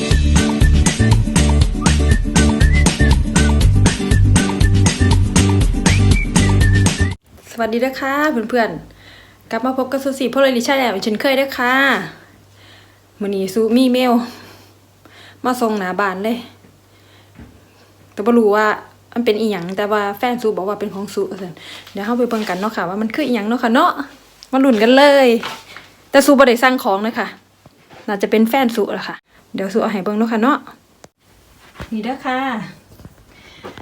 สวัสดีนะคะเพื่อนๆ กลับมาพบกับซูซี่พ่อเลยลิชัยแล้วเช่นเคยเด้อค่ะมื้อนี้ซูมีเมล มาส่งหนาบานเลย แต่บ่รู้ว่ามันเป็นอีหยังแต่ว่าแฟนซูบอกว่าเป็นของซูว่าซั่นเดี๋ยวเฮาไปเบิ่งกันเนาะค่ะว่ามันคืออีหยังเนาะค่ะเนาะมาหลุนกันเลย แต่ซูบ่ได้สั่งของนะคะน่าจะเป็นแฟนซูแหละค่ะ เดี๋ยวซูเอาให้เบิ่งเนาะค่ะเนาะนี่เด้อค่ะ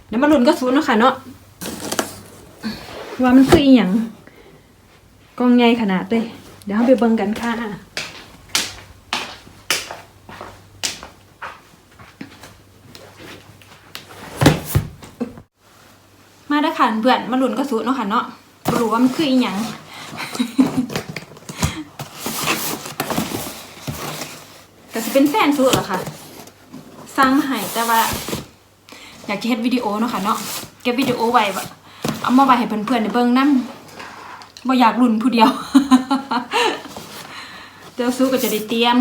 เดี๋ยวมาลุ้นกับซูเนาะค่ะเนาะว่ามันคืออีหยังกองใหญ่ขนาดเลยเดี๋ยวเราไปเบิ่งกันค่ะมาเด้อค่ะเพื่อนมาลุ้นกระสุนเนาะค่ะเนาะรู้ว่ามันคืออีหยัง ก็สิ เป็นแฟนสูเหรอคะสร้างมาให้แต่ว่า อยากจะเฮ็ดวิดีโอเนาะค่ะเนาะเก็บวิดีโอไว้แบเอามาไว้ให้เพื่อนๆในเบิ่งนำบ่อยากลุ้นผู้เดียวเดี๋ยวซูก็จะได้เตรียม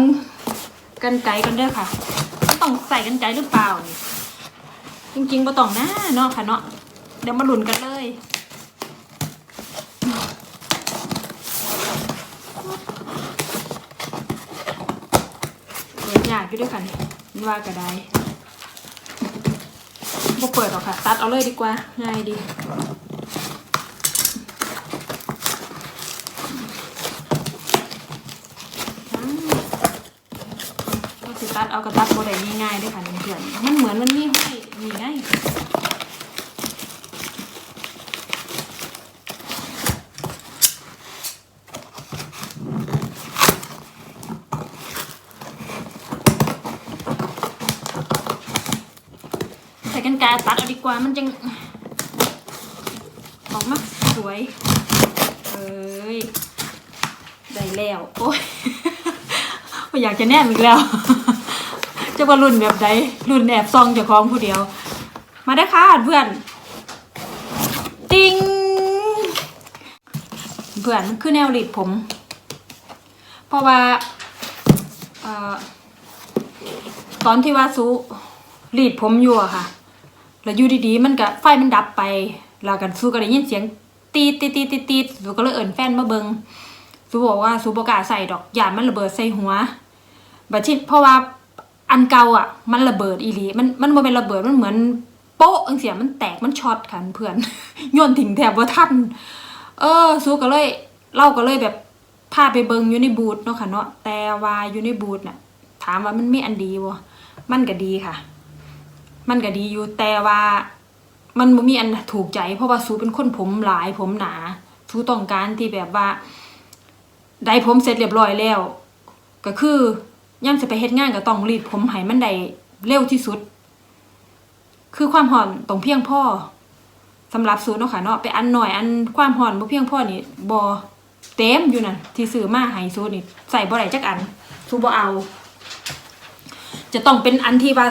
กันไกกันเด้อค่ะ ต้องใส่กันไกหรือเปล่า จริงๆบ่ต้องนะเนาะค่ะเนาะเดี๋ยวมาหลุนกันเลย ไปด้วยกันมันว่าก็ได้บ่เปิดหรอกค่ะ ตัดเอาเลยดีกว่า ง่ายดีก็สิตัดเอากระตัดบ่ได้ง่ายๆด้วยค่ะเพื่อนมันเหมือนมันมีห้อยมีไงใส่ กันไกรตัดเอาดีกว่ามันจังออกมาสวยเอ้ยได้แล้วโอ้ยอยากจะแนมอีกแล้วจะว่ารุ่นแบบใดรุ่นแอบซองเจ้าของผู้เดียว มาได้ค่ะเพื่อน ติงเพื่อนมันคือแนวรีดผม เพราะว่าอตอนที่ว่าซูรีดผมอยู่อะค่ะ แล้วอยู่ดีๆ มันก็ไฟมันดับไปแล้วกันซูก็ได้ยินเสียงตีดตีดตีดตีดตีดซูก็เลยเอิ่นแฟนมาเบิงซูบอกว่าซูบอกล้าใส่ดอกยานมันระเบิดใส่หัวบัดที่เพราะว่าอันเก่าอะ มันระเบิดอีหลีมันมันบ่เป็นระเบิดมันเหมือนโป๊ะอังเสียมันแตกมันช็อตค่ะเพื่อนโยนทิ้งแถบว่าทันเออซูก็เลยเล่าก็เลยแบบพาไปเบิงอยู่ในบูธเนาะค่ะเนาะแต่ว่าอยู่ในบูธน่ะถามว่ามันมีอันดีบ่มันก็ดีค่ะ มันก็ดีอยู่แต่ว่ามันบ่มีอันถูกใจ เพราะว่าซูเป็นคนผมหลายผมหนาซูต้องการที่แบบว่า ได้ผมเสร็จเรียบร้อยแล้ว ก็คือย่ำจะไปเฮ็ดงานก็ต้องรีดผมให้มันได้เร็วที่สุด คือความห่อนต้องเพียงพ่อสำหรับสูตรเนาะค่ะเนาะไปอันหน่อยอันความห่อนบ่เพียงพ่อนี่บ่เต็มอยู่นั่นที่ซื้อมาให้สูตรนี่ใส่บ่ได้จักอันสูบ่เอา จะต้องเป็นอันที่ว่า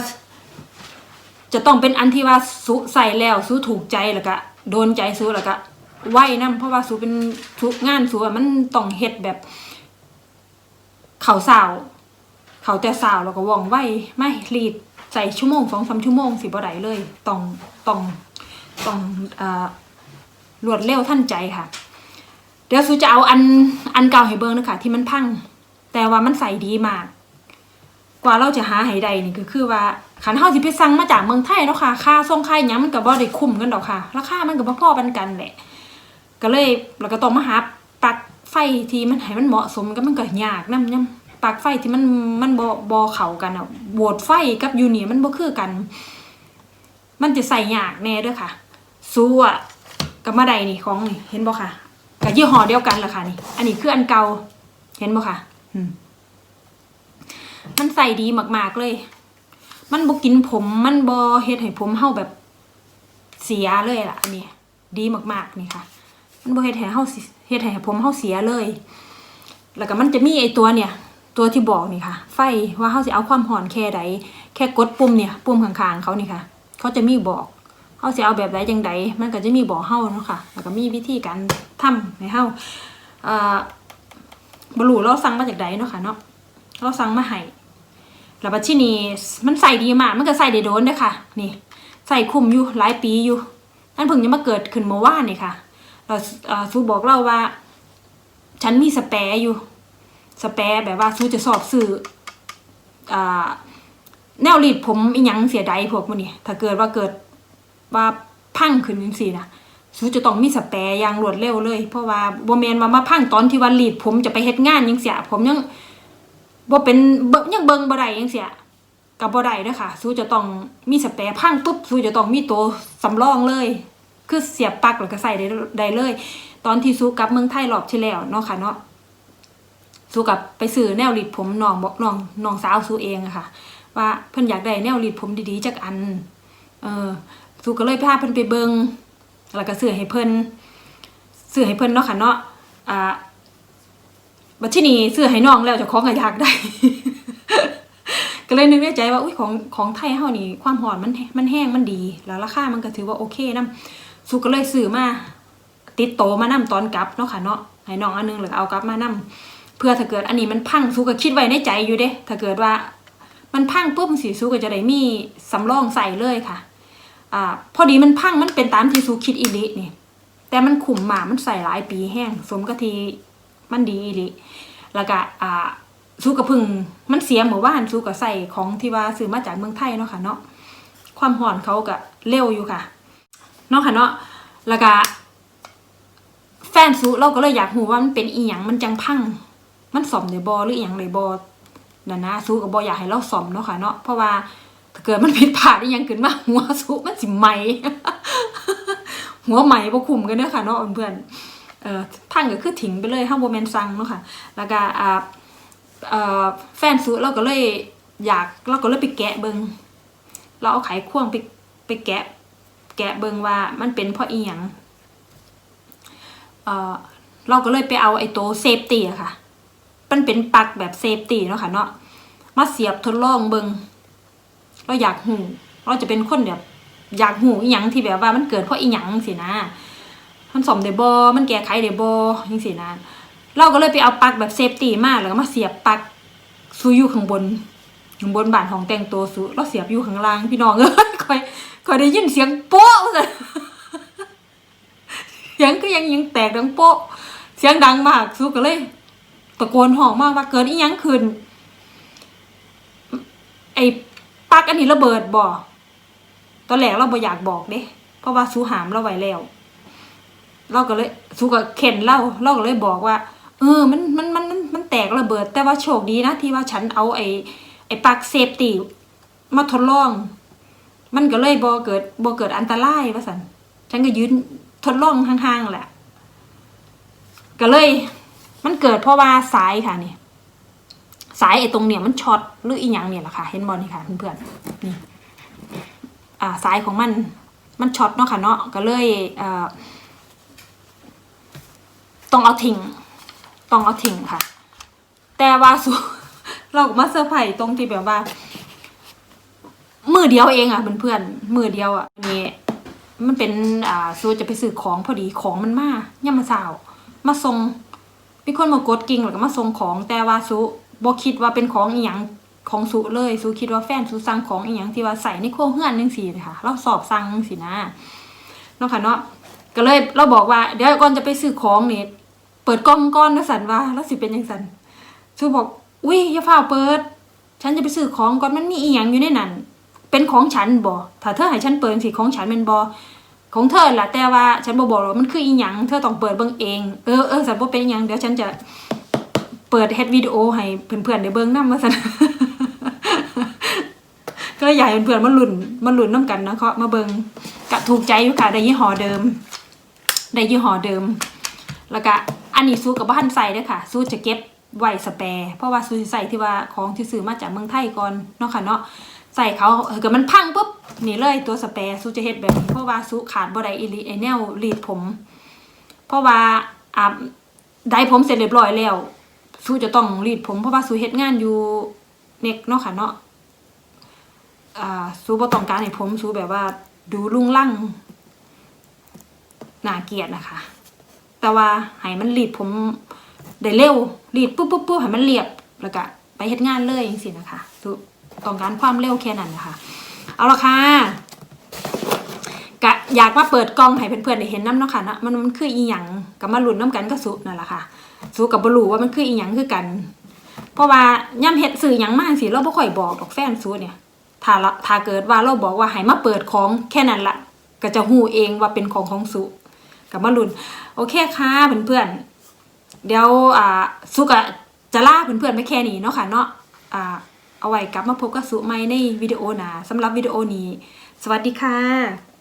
จะต้องเป็นอันที่ว่าสูใส่แล้วสูถูกใจแล้วก็โดนใจสูแล้วก็ไหวนํเพราะว่าสูเป็นทุงานสูอะมันต้องเฮ็ดแบบเข่าสาวเข่าแต่สาวแล้วก็ว่องไหวไม่รีดใส่ชั่วโมงสองสามชั่วโมงสิบ่ได้เลยต้องต้องต้องอ่ารวดเร็วทันใจค่ะ เดี๋ยวสูจะเอาอันอันเก่าให้เบิ่งนะคะที่มันพัง แต่ว่ามันใส่ดีมาก ว่าเราจะหาให้ได้นี่ก็คือว่าขันเฮาสิไปสั่งมาจากเมืองไทยเนาะค่ะค่าส่งค่าหยังมันก็บ่ได้คุ้มกันดอกค่ะ ราคามันก็บ่พอกันกันแหละ ก็เลยเราก็ต้องมาหาปลั๊กไฟที่มันให้มันเหมาะสมก็มันก็ยากนำยำปลั๊กไฟที่มันมันบ่บ่เข้ากันอะโหวดไฟกับยูนี่มันบ่คือกัน มันจะใส่ยากแน่เด้อค่ะสู้อะกับมาไดนี่ของนี่เห็นบ่ค่ะกับยี่ห้อเดียวกันแหละค่ะนี่ อันนี้คืออันเก่าเห็นบ่ค่ะ อืม มันใส่ดีมากๆเลย มันบกินผม มันบ่เฮ็ดให้ผมเฮาแบบเสียเลยล่ะอันนี้ดีมากๆนี่ค่ะ มันบ่เฮ็ดให้เฮาเฮ็ดให้ผมเฮาเสียเลย แล้วก็มันจะมีไอตัวเนี่ย ตัวที่บอกนี่ค่ะ ไฟว่าเฮาสิเอาความร้อนแค่ใดแค่กดปุ่มเนี่ย ปุ่มข้างๆเขานี่ค่ะ เขาจะมีบอกเฮาสิเอาแบบใดจังใดมันก็จะมีบอกเฮาเนาะค่ะ แล้วก็มีวิธีการทำให้เฮาอ่อบ่รู้เราสั่งมาจากใดเนาะค่ะเนาะเราสั่งมาให้ แล้วบัดที่นี่มันใส่ดีมาก มันก็ใส่ได้โดนด้อค่ะ นี่ ใส่คุมอยู่หลายปีอยู่นั่นเพิ่งจะมาเกิดขึ้นเมื่อวานนี่ค่ะเราซูบอกเราว่า ฉันมีสแปร์อยู่สแปร์แบบว่าซูจะสอบสื่ออ่าแนวรีดผมอีหยังเสียดายพวกมันนี่ถ้าเกิดว่าเกิดว่าพังขึ้นจังซี่นะซูจะต้องมีสแปร์อย่างรวดเร็วเลย เพราะว่าบ่แม่นว่ามาพังตอนที่ว่ารีดผมจะไปเฮ็ดงานจังเสีย ผมยัง บ่เป็นเบิ่งยังเบิ่งบ่ได้จังเสียก็บ่ได้เด้อค่ะซูจะต้องมีสแปร์พังปุ๊บซูจะต้องมีตัวสำรองเลย คือเสียบปลั๊กแล้วก็ใส่ได้ได้เลย ตอนที่ซูกลับเมืองไทยรอบที่แล้วเนาะค่ะเนาะซูกับไปซื้อแนวรีดผมน้องบอกน้องน้องสาวซูเองอะค่ะ ว่าเพิ่นอยากได้แนวรีดผมดีๆจักอัน เออสูก็เลยพาเพิ่นไปเบิงแล้วก็ซื้อให้เพิ่นซื้อให้เพิ่นเนาะค่ะเนาะอ่า บัดที่นี่ซื้อให้น้องแล้วจะของก็อยากได้ ก็เลยนึกในใจว่าอุ้ยของของไทยเฮานี่ความหอนมันมันแห้งมันดี แล้วราคามันก็ถือว่าโอเคนํสูก็เลยซื้อมาติดโตมานํตอนกลับเนาะค่ะเนาะให้น้องอันนึงแล้วก็เอากลับมานํเพื่อถ้าเกิดอันนี้มันพังสูก็คิดไว้ในใจอยู่เด้ถ้าเกิดว่ามันพังปุ๊บสีซูก็จะได้มีสำรองใส่เลยค่ะอ่าพอดีมันพังมันเป็นตามที่ซูคิดอีลินี่แต่มันขุมหมามันใส่หลายปีแห้งสมกับที มันดีอีหลิแล้วก็อ่าซูกระพึ่งมันเสียหมู่บ้านซูก็ใส่ของที่ว่าซื้อมาจากเมืองไทยเนาะค่ะเนาะความห่อนเขาก็เร็วอยู่ค่ะเนาะค่ะเนาะแล้วก็แฟนซูเราก็เลยอยากรู้ว่ามันเป็นอีหยังมันจังพัง มันสมในบอหรืออีหยังในบอนั่นะสู้กับบออยากให้เราสอมเนาะค่ะเนาะเพราะว่าถ้าเกิดมันผิดพลาดอีหยังขึ้นมาหัวสู้มันสิไหมหัวไหมบ่คุมกันเด้อค่ะเนาะเพื่อนๆ เอ่อพังก็คือทิ้งไปเลยห้ามบ่แมนสั่งเนาะค่ะ แล้วก็อ่าเอ่อแฟนสู้เราก็เลยอยากเราก็เลยไปแกะเบิงเราเอาไขควงไปไปแกะ แกะเบิงว่ามันเป็นเพราะอีหยังเอ่อเราก็เลยไปเอาไอ้ตัวเซฟตี้อะค่ะ มันเป็นปลั๊กแบบเซฟตี้เนาะค่ะเนาะ มาเสียบทดลองเบิงเราอยากหูเราจะเป็นคนแบบอยากหูอีหยังที่แบบว่ามันเกิดเพราะอีหยังสินะ มันสมเดบอมันแก้ไขเดบอยังสินะเราก็เลยไปเอาปลั๊กแบบเซฟตี้มาแล้วก็มาเสียบปลั๊กซูอยู่ข้างบนข้างบนบานของแต่งตัวซูเราเสียบอยู่ข้างล่างพี่น้องเอ้ยคอยคอยได้ยินเสียงโป๊ะเลยเสียงก็ยังยังแตกดังโป๊ะ เสียงดังมากซูก็เลยตะโกนห้องมากว่าเกิดอีหยังขึ้นไอ้ปลักอันนี้ระเบิดบ่ตอนแรกเราบ่อยากบอกเด้เพราะว่าสูหามเราไว้แล้ว เราก็เลยสูก็เข็นเล่าเราก็เลยบอกว่า เออมันมันมันมันมันแตกระเบิด แต่ว่าโชคดีนะที่ว่าฉันเอาไอ้ไอ้ปลักเซฟตี้มาทดลอง มันก็เลยบ่เกิดบ่เกิดอันตรายว่าสันฉันก็ยืนทดลองห่างๆแหละ ก็เลย มันเกิดเพราะว่าสายค่ะนี่สายไอ้ตรงเนี่ยมันช็อตหรืออีหยังเนี่ยแหละค่ะ เห็นบอลนี่ค่ะเพื่อนๆนี่ อ่าสายของมันมันช็อตเนาะค่ะเนาะก็เลยเอ่อ ต้องเอาทิ้งต้องเอาทิ้งค่ะ แต่ว่าสุเราก็มาเซอร์ไพรส์ตรงที่แบบว่า มือเดียวเองอะเพื่อนๆมือเดียวอะนี่มันเป็นอ่าซูจะไปซื้อของพอดีของมันมาย่ามาสาว มาส่งมีคนมากดกิ่งแล้วก็มาส่งของแต่ว่าสุบ่คิดว่าเป็นของอีหยังของสุเลยสุคิดว่าแฟนสุสั่งของอีหยังที่ว่าใส่ในครัวเฮือนจังซี่เลยค่ะเราสอบสั่งจังซี่นะเนาะค่ะเนาะก็เลยเราบอกว่าเดี๋ยวก่อนจะไปซื้อของนี่ เปิดกล้องก่อนนะสันว่าแล้วสิเป็นจังสันสุบอกอุ้ยอย่าฟ้าเปิด ฉันจะไปซื้อของก่อนมันมีอีหยังอยู่ในนั้นเป็นของฉันบ่ถ้าเธอให้ฉันเปิดสิของฉันเป็นบ่ของเธอแหละแต่ว่าฉันบ่บอกว่ามันคืออีหยังเธอต้องเปิดเบิ่งเองเออเออสันบ่เป็นอีหยังเดี๋ยวฉันจะเปิดเฮดวิดีโอให้เพื่อนๆได้เบิ่งนำว่าซั่นก็เลยอยากให้เพื่อนๆมาลุ้นมาลุ้นนํกันนะเขามาเบิ่งก็ถูกใจอยู่ค่ะได้ยี่ห้อเดิม ได้ยี่ห้อเดิม แล้วก็ อันนี้สู้กับบ้านใส่เด้อค่ะสู้จะเก็บไว้สแปร์เพราะว่าสู้สิใส่ที่ว่าของที่ซื้อมาจากเมืองไทยก่อนเนาะค่ะเนาะใส่เขาเกิดมันพังปุ๊บนี่เลยตัวสแปรซูจะเฮ็ดแบบนี้เพราะว่าสู้ขาดบ่ได้อีลีไอแนวรีดผม เพราะว่าอ่าได้ผมเสร็จเรียบร้อยแล้วสู้จะต้องรีดผมเพราะว่าสู้เฮ็ดงานอยู่เน็กเนาะค่ะเนาะอ่าซูบ่ต้องการให้ผมสู้แบบว่าดูลุ่งลั่งน่าเกียดนะคะ แต่ว่าให้มันรีดผมได้เร็วรีดปุ๊บปุ๊บปุ๊บให้มันเรียบแล้วก็ไปเฮ็ดงานเลยจังซี่นะคะต้องการความเร็วแค่นั้นนะคะ เอาละค่ะกะอยากมาเปิดกล้องให้เพื่อนๆได้เห็นน้ำเนาะค่ะนะมันมันคืออีหยังกับมาลุ้นน้ำกันก็สุนั่นแหละค่ะสุกับบรูว่ามันคืออีหยังคือกัน เพราะว่าย่ำเฮ็ดสื่อหยังมากสิเราบ่ค่อยบอกดอกแฟนซูเนี่ยถ้าถ้าเกิดว่าเราบอกว่าให้มาเปิดของแค่นั้นละก็จะหูเองว่าเป็นของของสุ กับมาลุนโอเคค่ะเพื่อนๆเดี๋ยวอ่าสุกะจะล่าเพื่อนๆไม่แค่นี้เนาะค่ะเนาะอ่าเอาไว้กลับมาพบกับสุไม่ในวิดีโอหนาสำหรับวิดีโอนี้ สวัสดีค่ะ